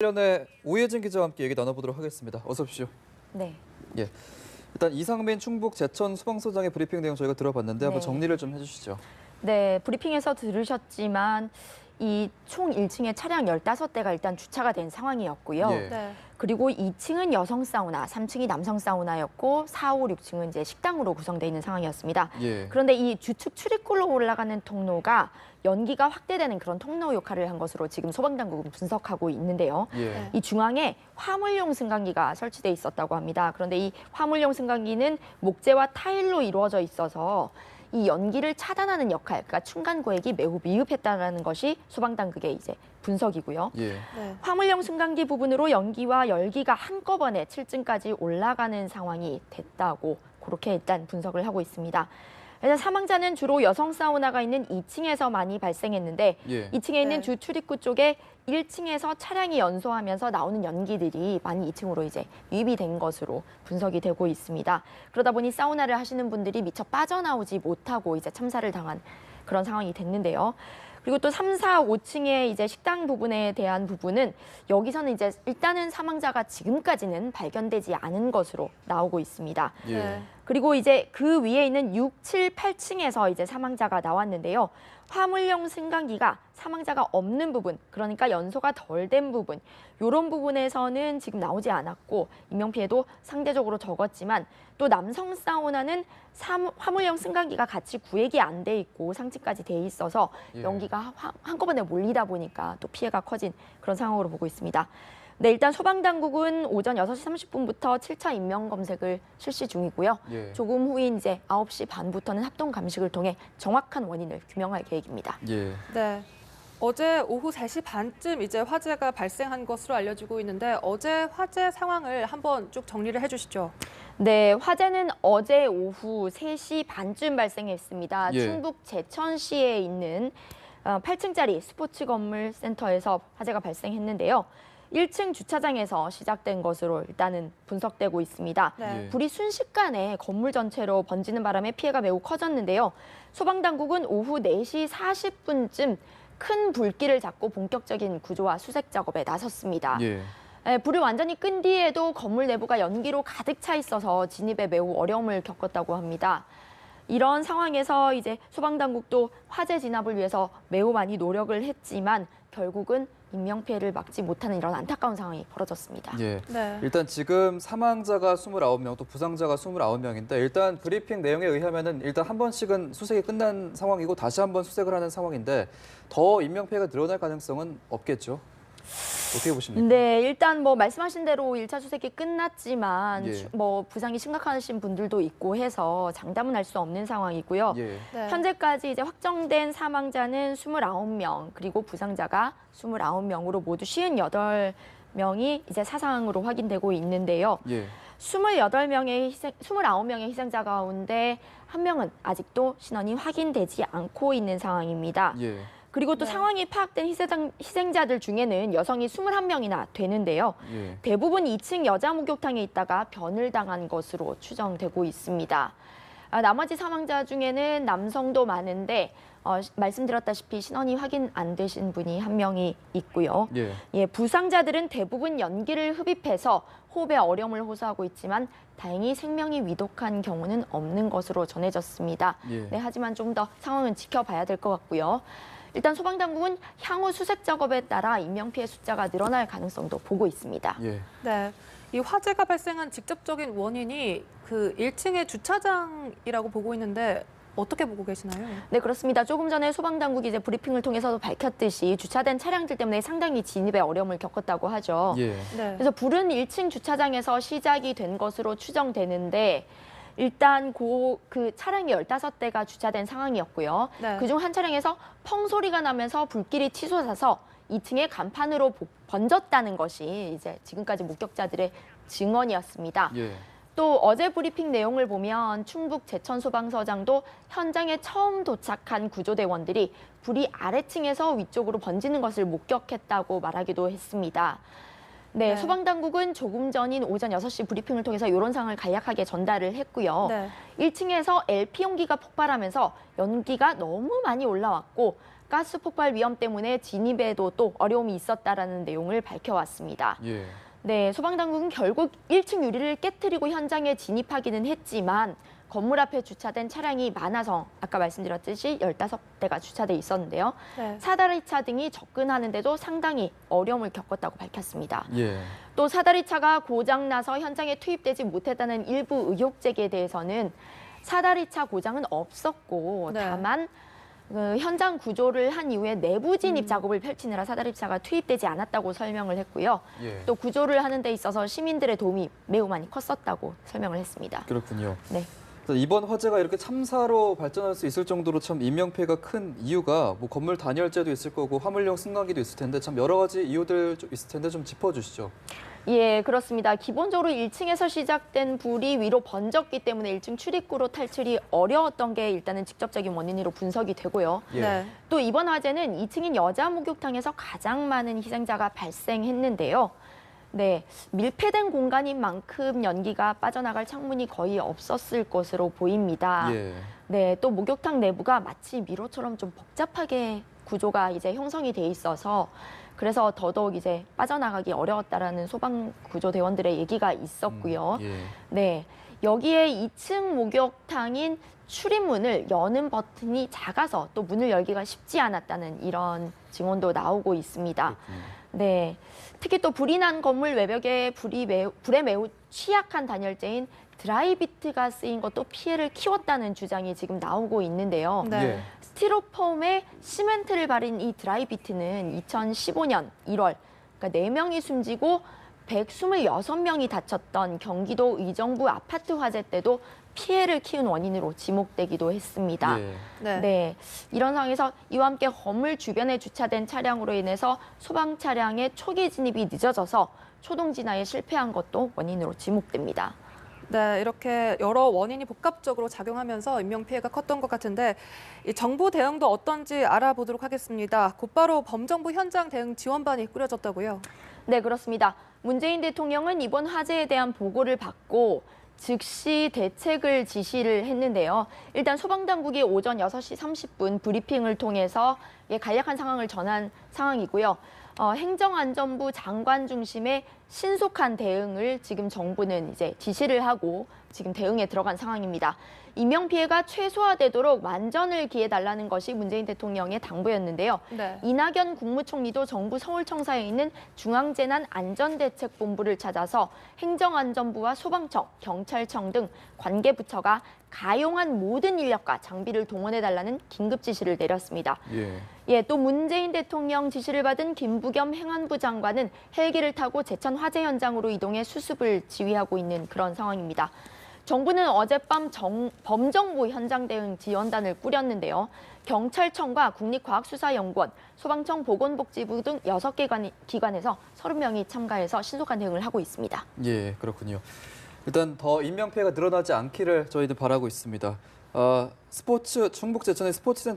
관련해 오예진 기자와 함께 얘기 나눠보도록 하겠습니다. 어서 오십시오. 네. 예. 일단 이상민 충북 제천 소방서장의 브리핑 내용 저희가 들어봤는데 한번 네. 정리를 좀 해주시죠. 네, 브리핑에서 들으셨지만 이 총 1층에 차량 15대가 일단 주차가 된 상황이었고요. 예. 네. 그리고 2층은 여성 사우나, 3층이 남성 사우나였고 4, 5, 6층은 이제 식당으로 구성되어 있는 상황이었습니다. 예. 그런데 이 주축 출입구로 올라가는 통로가 연기가 확대되는 그런 통로 역할을 한 것으로 지금 소방당국은 분석하고 있는데요. 예. 네. 이 중앙에 화물용 승강기가 설치돼 있었다고 합니다. 그런데 이 화물용 승강기는 목재와 타일로 이루어져 있어서 이 연기를 차단하는 역할, 그러니까 충간 고액이 매우 미흡했다는 것이 소방 당국의 이제 분석이고요. 예. 네. 화물용 승강기 부분으로 연기와 열기가 한꺼번에 7층까지 올라가는 상황이 됐다고 그렇게 일단 분석을 하고 있습니다. 사망자는 주로 여성 사우나가 있는 2층에서 많이 발생했는데 예. 2층에 있는 네. 주 출입구 쪽에 1층에서 차량이 연소하면서 나오는 연기들이 많이 2층으로 이제 유입이 된 것으로 분석이 되고 있습니다. 그러다 보니 사우나를 하시는 분들이 미처 빠져나오지 못하고 이제 참사를 당한 그런 상황이 됐는데요. 그리고 또 3, 4, 5층의 이제 식당 부분에 대한 부분은 여기서는 이제 일단은 사망자가 지금까지는 발견되지 않은 것으로 나오고 있습니다. 예. 네. 그리고 이제 그 위에 있는 6, 7, 8층에서 이제 사망자가 나왔는데요. 화물용 승강기가 사망자가 없는 부분, 그러니까 연소가 덜 된 부분, 이런 부분에서는 지금 나오지 않았고 인명 피해도 상대적으로 적었지만 또 남성 사우나는 삼- 화물용 승강기가 같이 구획이 안 돼 있고 상층까지 돼 있어서 예. 연기가 화- 한꺼번에 몰리다 보니까 또 피해가 커진 그런 상황으로 보고 있습니다. 네, 일단 소방당국은 오전 6시 30분부터 7차 인명 검색을 실시 중이고요. 예. 조금 후인 이제 9시 반부터는 합동 감식을 통해 정확한 원인을 규명할 계획입니다. 예. 네. 어제 오후 3시 반쯤 이제 화재가 발생한 것으로 알려지고 있는데 어제 화재 상황을 한번 쭉 정리를 해주시죠. 네, 화재는 어제 오후 3시 반쯤 발생했습니다. 예. 충북 제천시에 있는 8층짜리 스포츠 건물 센터에서 화재가 발생했는데요. 1층 주차장에서 시작된 것으로 일단은 분석되고 있습니다. 네. 예. 불이 순식간에 건물 전체로 번지는 바람에 피해가 매우 커졌는데요. 소방당국은 오후 4시 40분쯤 큰 불길을 잡고 본격적인 구조와 수색 작업에 나섰습니다. 예. 예, 불이 완전히 끈 뒤에도 건물 내부가 연기로 가득 차 있어서 진입에 매우 어려움을 겪었다고 합니다. 이런 상황에서 이제 소방당국도 화재 진압을 위해서 매우 많이 노력을 했지만 결국은 인명 피해를 막지 못하는 이런 안타까운 상황이 벌어졌습니다. 예. 네. 일단 지금 사망자가 29명, 또 부상자가 29명인데 일단 브리핑 내용에 의하면은 일단 한 번씩은 수색이 끝난 상황이고 다시 한 번 수색을 하는 상황인데 더 인명 피해가 늘어날 가능성은 없겠죠. 어떻게 보십니까? 네, 일단 뭐 말씀하신 대로 일차 수색이 끝났지만 예. 주- 뭐 부상이 심각하신 분들도 있고 해서 장담은 할 수 없는 상황이고요. 예. 네. 현재까지 이제 확정된 사망자는 29명, 그리고 부상자가 29명으로 모두 58명이 이제 사상으로 확인되고 있는데요. 예. 28명의 희생, 29명의 희생자 가운데 한 명은 아직도 신원이 확인되지 않고 있는 상황입니다. 예. 그리고 또 네. 상황이 파악된 희생, 희생자들 중에는 여성이 21명이나 되는데요. 예. 대부분 2층 여자 목욕탕에 있다가 변을 당한 것으로 추정되고 있습니다. 아, 나머지 사망자 중에는 남성도 많은데 어, 시- 말씀드렸다시피 신원이 확인 안 되신 분이 한 명이 있고요. 예. 예, 부상자들은 대부분 연기를 흡입해서 호흡에 어려움을 호소하고 있지만 다행히 생명이 위독한 경우는 없는 것으로 전해졌습니다. 예. 네, 하지만 좀 더 상황은 지켜봐야 될 것 같고요. 일단 소방당국은 향후 수색 작업에 따라 인명 피해 숫자가 늘어날 가능성도 보고 있습니다. 예. 네. 이 화재가 발생한 직접적인 원인이 그 1층의 주차장이라고 보고 있는데 어떻게 보고 계시나요? 네, 그렇습니다. 조금 전에 소방당국이 이제 브리핑을 통해서도 밝혔듯이 주차된 차량들 때문에 상당히 진입에 어려움을 겪었다고 하죠. 예. 네. 그래서 불은 1층 주차장에서 시작이 된 것으로 추정되는데 일단 고, 그 차량이 15대가 주차된 상황이었고요. 네. 그중 한 차량에서 펑 소리가 나면서 불길이 치솟아서 2층의 간판으로 보- 번졌다는 것이 이제 지금까지 목격자들의 증언이었습니다. 예. 또 어제 브리핑 내용을 보면 충북 제천 소방서장도 현장에 처음 도착한 구조대원들이 불이 아래층에서 위쪽으로 번지는 것을 목격했다고 말하기도 했습니다. 네, 네. 소방당국은 조금 전인 오전 6시 브리핑을 통해서 이런 상황을 간략하게 전달을 했고요. 네. 1층에서 LP 용기가 폭발하면서 연기가 너무 많이 올라왔고 가스 폭발 위험 때문에 진입에도 또 어려움이 있었다라는 내용을 밝혀왔습니다. 예. 네, 소방당국은 결국 1층 유리를 깨뜨리고 현장에 진입하기는 했지만 건물 앞에 주차된 차량이 많아서 아까 말씀드렸듯이 15대가 주차돼 있었는데요. 네. 사다리차 등이 접근하는데도 상당히 어려움을 겪었다고 밝혔습니다. 예. 또 사다리차가 고장나서 현장에 투입되지 못했다는 일부 의혹 제기에 대해서는 사다리차 고장은 없었고 네. 다만 그 현장 구조를 한 이후에 내부 진입 음. 작업을 펼치느라 사다리차가 투입되지 않았다고 설명을 했고요. 예. 또 구조를 하는 데 있어서 시민들의 도움이 매우 많이 컸었다고 설명을 했습니다. 그렇군요. 네. 이번 화재가 이렇게 참사로 발전할 수 있을 정도로 참 인명피해가 큰 이유가 뭐 건물 단열재도 있을 거고 화물용 승강기도 있을 텐데 참 여러 가지 이유들 좀 있을 텐데 좀 짚어주시죠. 예, 그렇습니다. 기본적으로 1층에서 시작된 불이 위로 번졌기 때문에 1층 출입구로 탈출이 어려웠던 게 일단은 직접적인 원인으로 분석이 되고요. 예. 네. 또 이번 화재는 2층인 여자 목욕탕에서 가장 많은 희생자가 발생했는데요. 네, 밀폐된 공간인 만큼 연기가 빠져나갈 창문이 거의 없었을 것으로 보입니다. 예. 네, 또 목욕탕 내부가 마치 미로처럼 좀 복잡하게 구조가 이제 형성이 돼 있어서 그래서 더더욱 이제 빠져나가기 어려웠다라는 소방 구조 대원들의 얘기가 있었고요. 음, 예. 네, 여기에 2층 목욕탕인 출입문을 여는 버튼이 작아서 또 문을 열기가 쉽지 않았다는 이런 증언도 나오고 있습니다. 그렇군요. 네, 특히 또 불이 난 건물 외벽에 불이 매우, 불에 매우 취약한 단열재인 드라이비트가 쓰인 것도 피해를 키웠다는 주장이 지금 나오고 있는데요. 네. 예. 스티로폼에 시멘트를 바른 이 드라이비트는 2015년 1월 그러니까 4명이 숨지고 126명이 다쳤던 경기도 의정부 아파트 화재 때도 피해를 키운 원인으로 지목되기도 했습니다. 예. 네. 네. 이런 상황에서 이와 함께 건물 주변에 주차된 차량으로 인해서 소방 차량의 초기 진입이 늦어져서 초동 진화에 실패한 것도 원인으로 지목됩니다. 네, 이렇게 여러 원인이 복합적으로 작용하면서 인명 피해가 컸던 것 같은데 이 정부 대응도 어떤지 알아보도록 하겠습니다. 곧바로 범정부 현장 대응 지원반이 꾸려졌다고요. 네, 그렇습니다. 문재인 대통령은 이번 화재에 대한 보고를 받고 즉시 대책을 지시를 했는데요. 일단 소방당국이 오전 6시 30분 브리핑을 통해서 예, 간략한 상황을 전한 상황이고요. 어, 행정안전부 장관 중심의 신속한 대응을 지금 정부는 이제 지시를 하고 지금 대응에 들어간 상황입니다. 인명 피해가 최소화되도록 만전을 기해달라는 것이 문재인 대통령의 당부였는데요. 네. 이낙연 국무총리도 정부 서울청사에 있는 중앙재난안전대책본부를 찾아서 행정안전부와 소방청, 경찰청 등 관계 부처가 가용한 모든 인력과 장비를 동원해달라는 긴급 지시를 내렸습니다. 예. 예, 또 문재인 대통령 지시를 받은 김부겸 행안부 장관은 헬기를 타고 제천 화재 현장으로 이동해 수습을 지휘하고 있는 그런 상황입니다. 정부는 어젯밤 정- 범정부 현장 대응 지원단을 꾸렸는데요. 경찰청과 국립과학수사연구원, 소방청 보건복지부 등 여섯 개 기관에서 30명이 참가해서 신속한 대응을 하고 있습니다. 예, 그렇군요. 일단 더 인명 피해가 늘어나지 않기를 저희들 바라고 있습니다. 어, 스포츠 충북 제천의 스포츠 센터